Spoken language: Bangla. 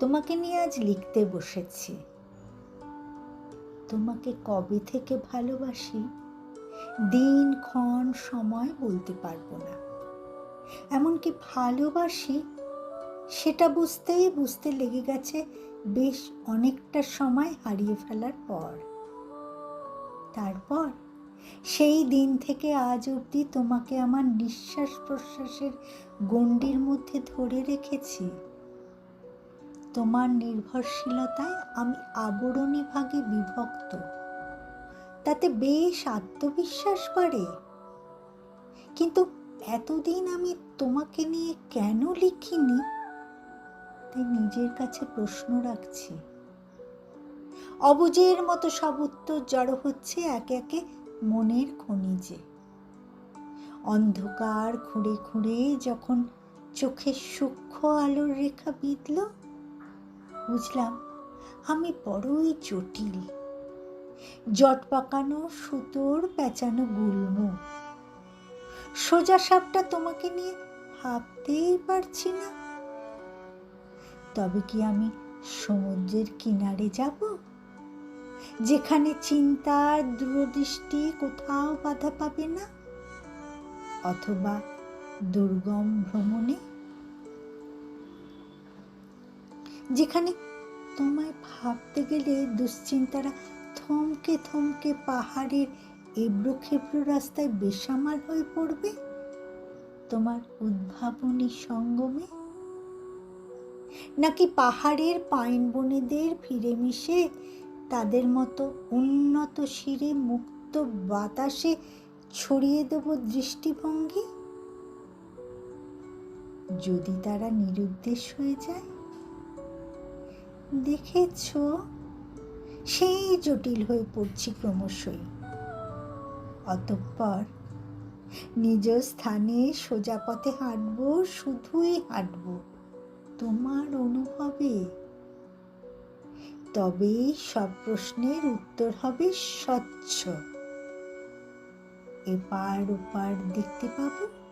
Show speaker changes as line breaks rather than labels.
তোমাকে নিয়ে আজ লিখতে বসেছি। তোমাকে কবে থেকে ভালোবাসি? দিন, ক্ষণ, সময় বলতে পারব না। এমনকি ভালোবাসি, সেটা বুঝতেই বুঝতে লেগে গেছে বেশ অনেকটা সময় হারিয়ে ফেলার পর। তারপর সেই দিন থেকে আজ অবধি তোমাকে আমার নিঃশ্বাস প্রশ্বাসের গণ্ডির মধ্যে ধরে রেখেছি। তোমার নির্ভরশীলতায় আমি আবরণী ভাগে বিভক্ত। তাতে বেশ আত্মবিশ্বাস বাড়ে। কিন্তু এতদিন আমি তোমাকে নিয়ে কেন লিখিনি? তাই নিজের কাছে প্রশ্ন রাখছি। অবুজের মতো সব উত্তর জড়ো হচ্ছে একে একে মনের খনিজে। অন্ধকার খুঁড়ে খুঁড়ে যখন চোখে সূক্ষ্ম আলোর রেখা বিঁধল বুঝলাম, আমি বড়ই জটিল। জট পাকানো সুতোর পেঁচানো গুল্ম। সোজা সাপটা তোমাকে নিয়ে ভাবতেই পারছি না। তবে কি আমি সমুদ্রের কিনারে যাব? যেখানে চিন্তার দূরদৃষ্টি কোথাও বাধা পাবে না? অথবা দুর্গম ভ্রমণে যেখানে তোমায় ভাবতে গেলে দুশ্চিন্তারা থমকে থমকে পাহাড়ের এবড়ো খেবড়ো রাস্তায় বেসামাল হয়ে পড়বে? তোমার উদ্ভাবনী সঙ্গমে? নাকি পাহাড়ের পাইন বনেদের ফিরে মিশে তাদের মতো উন্নত শিরে মুক্ত বাতাসে ছড়িয়ে দেব দৃষ্টিভঙ্গি? যদি তারা নিরুদ্দেশ হয়ে যায় দেখেছ? সেই জটিল হয়ে পড়ছি ক্রমশই। অতঃপর নিজ স্থানে সোজা পথে হাঁটবো, শুধুই হাঁটবো তোমার অনুভবে। তবেই সব প্রশ্নের উত্তর হবে স্বচ্ছ। এপার ওপার দেখতে পাবো?